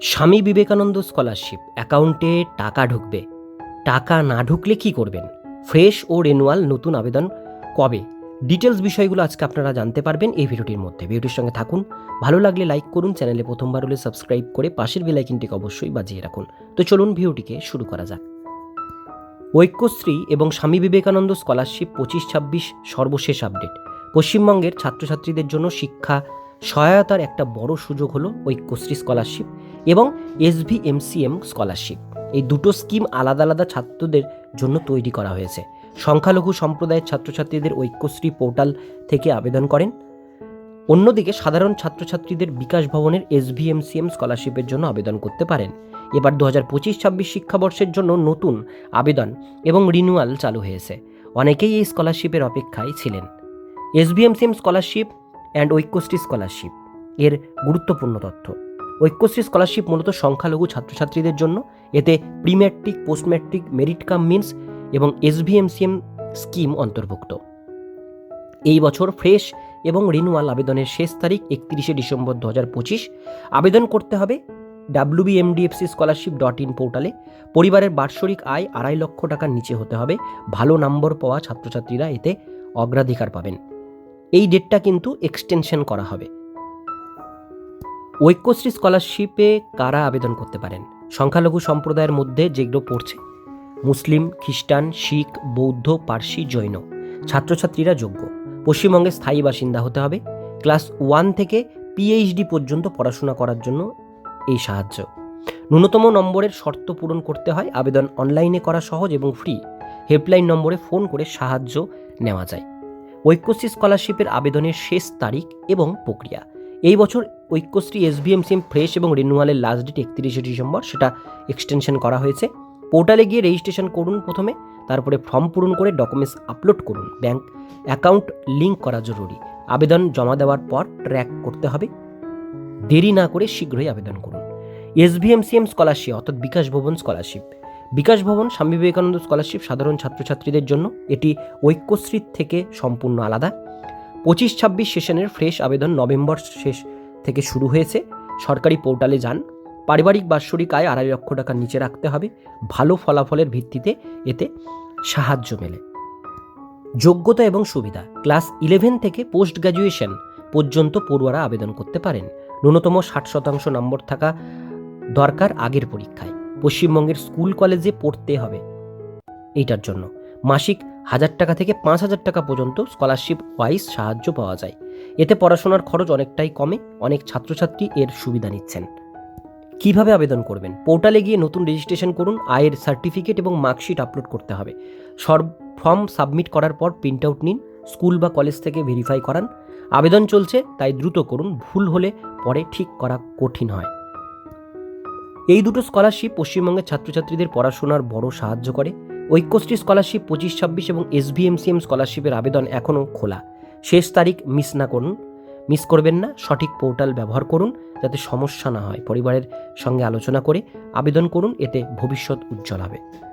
Swami Vivekananda scholarship অ্যাকাউন্টে টাকা ঢুকবে। টাকা না ঢুকলে কি করবেন? ফ্রেশ ও রেনুয়াল নতুন আবেদন কবে? ডিটেলস বিষয়গুলো আজকে আপনারা জানতে পারবেন এই ভিডিওটির মধ্যে। ভিডিওটির সঙ্গে থাকুন। ভালো লাগলে লাইক করুন, চ্যানেলে প্রথমবার হলে সাবস্ক্রাইব করে পাশের বেলাইকিনটিকে অবশ্যই বাজিয়ে রাখুন। তো চলুন ভিডিওটিকে শুরু করা যাক। ঐক্যশ্রী এবং স্বামী বিবেকানন্দ স্কলারশিপ পঁচিশ ছাব্বিশ সর্বশেষ আপডেট। পশ্চিমবঙ্গের ছাত্রছাত্রীদের জন্য শিক্ষা সহায়তার একটা বড় সুযোগ হলো ঐক্যশ্রী স্কলারশিপ এবং এসভিএমসিএম স্কলারশিপ। এই দুটো স্কিম আলাদা আলাদা ছাত্রদের জন্য তৈরি করা হয়েছে। সংখ্যালঘু সম্প্রদায়ের ছাত্রছাত্রীদের ঐক্যশ্রী পোর্টাল থেকে আবেদন করেন। অন্যদিকে সাধারণ ছাত্রছাত্রীদের বিকাশ ভবনের এসভিএমসিএম স্কলারশিপের জন্য আবেদন করতে পারেন। এবার দু হাজার পঁচিশ ছাব্বিশ শিক্ষাবর্ষের জন্য নতুন আবেদন এবং রিনিউয়াল চালু হয়েছে। অনেকেই এই স্কলারশিপের অপেক্ষায় ছিলেন। SBMCM scholarship and Aikyashree scholarship, এর গুরুত্বপূর্ণ তথ্য। ঐক্যশ্রী স্কলারশিপ মূলত সংখ্যালঘু ছাত্রছাত্রীদের জন্য, এতে pre matric post matric merit cum means এবং এসভিএমসিএম স্কিম অন্তর্ভুক্ত। এই বছর ফ্রেশ এবং রিনুয়াল আবেদনের শেষ তারিখ একত্রিশে ডিসেম্বর দু হাজার পঁচিশ। আবেদন করতে হবে ডাব্লিউবিএমডিএফসি স্কলারশিপ ডট ইন পোর্টালে। পরিবারের বার্ষিক আয় আড়াই লক্ষ টাকার নিচে হতে হবে। ভালো নম্বর পাওয়া ছাত্রছাত্রীরা এতে অগ্রাধিকার পাবেন। এই ডেটটা কিন্তু এক্সটেনশন করা হবে। ঐক্যশ্রী স্কলারশিপে কারা আবেদন করতে পারেন? সংখ্যালঘু সম্প্রদায়ের মধ্যে যেগুলো পড়ছে, মুসলিম, খ্রিস্টান, শিখ, বৌদ্ধ, পার্সি, জৈন, ছাত্রছাত্রীরা যোগ্য। পশ্চিমবঙ্গে স্থায়ী বাসিন্দা হতে হবে। ক্লাস ওয়ান থেকে পিএইচডি পর্যন্ত পড়াশোনা করার জন্য এই সাহায্য। ন্যূনতম নম্বরের শর্ত পূরণ করতে হয়। আবেদন অনলাইনে করা সহজ এবং ফ্রি হেল্পলাইন নম্বরে ফোন করে সাহায্য নেওয়া যায়। ঐক্যশ্রী স্কলারশিপের আবেদনের শেষ তারিখ এবং প্রক্রিয়া। এই বছর ঐক্যশ্রী এসবিএমসিএম ফ্রেশ এবং রিনুয়ালের লাস্ট ডেট একত্রিশে ডিসেম্বর, সেটা এক্সটেনশন করা হয়েছে। পোর্টালে গিয়ে রেজিস্ট্রেশন করুন প্রথমে, তারপরে ফর্ম পূরণ করে ডকুমেন্টস আপলোড করুন। ব্যাংক অ্যাকাউন্ট লিঙ্ক করা জরুরি। আবেদন জমা দেওয়ার পর ট্র্যাক করতে হবে। দেরি না করে শীঘ্রই আবেদন করুন। এসভিএমসিএম স্কলারশিপ অর্থাৎ বিকাশ ভবন স্কলারশিপ বিকাশ ভবন, স্বামী বিবেকানন্দ স্কলারশিপ সাধারণ ছাত্রছাত্রীদের জন্য এটি ঐক্যশ্রীর থেকে সম্পূর্ণ আলাদা। পঁচিশ ছাব্বিশ সেশনের ফ্রেশ আবেদন নভেম্বর শেষ থেকে শুরু হয়েছে। সরকারি পোর্টালে যান। পারিবারিক বাৎসরিক আয় আড়াই লক্ষ টাকার নিচে রাখতে হবে। ভালো ফলাফলের ভিত্তিতে এতে সাহায্য মেলে। যোগ্যতা এবং সুবিধা। ক্লাস ইলেভেন থেকে পোস্ট গ্র্যাজুয়েশন পর্যন্ত পড়ুয়ারা আবেদন করতে পারেন। ন্যূনতম ষাট শতাংশ নম্বর থাকা দরকার আগের পরীক্ষায়। পশ্চিমবঙ্গের স্কুল কলেজে পড়তে হবে। এইটার জন্য। মাসিক হাজার টাকা থেকে পাঁচ হাজার টাকা পর্যন্ত স্কলারশিপ ওয়াইজ সাহায্য পাওয়া যায়। এতে পড়াশোনার খরচ অনেকটাই কমে, অনেক ছাত্রছাত্রী এর সুবিধা নিচ্ছেন। কীভাবে আবেদন করবেন? পোর্টালে গিয়ে নতুন রেজিস্ট্রেশন করুন, আয়ের সার্টিফিকেট এবং মার্কশিট আপলোড করতে হবে। সর ফর্ম সাবমিট করার পর প্রিন্ট আউট নিন স্কুল বা কলেজ থেকে ভেরিফাই করান। আবেদন চলছে, তাই দ্রুত করুন, ভুল হলে পরে ঠিক করা কঠিন হয়। এই দুটো স্কলারশিপ পশ্চিমবঙ্গের ছাত্রছাত্রীদের পড়াশোনার বড় সাহায্য করে। ঐক্যশ্রী স্কলারশিপ পঁচিশ, ছাব্বিশ এবং এসভিএমসিএম স্কলারশিপের আবেদন এখনও খোলা। শেষ তারিখ মিস না করুন। মিস করবেন না, সঠিক পোর্টাল ব্যবহার করুন যাতে সমস্যা না হয়। পরিবারের সঙ্গে আলোচনা করে আবেদন করুন, এতে ভবিষ্যৎ উজ্জ্বল হবে।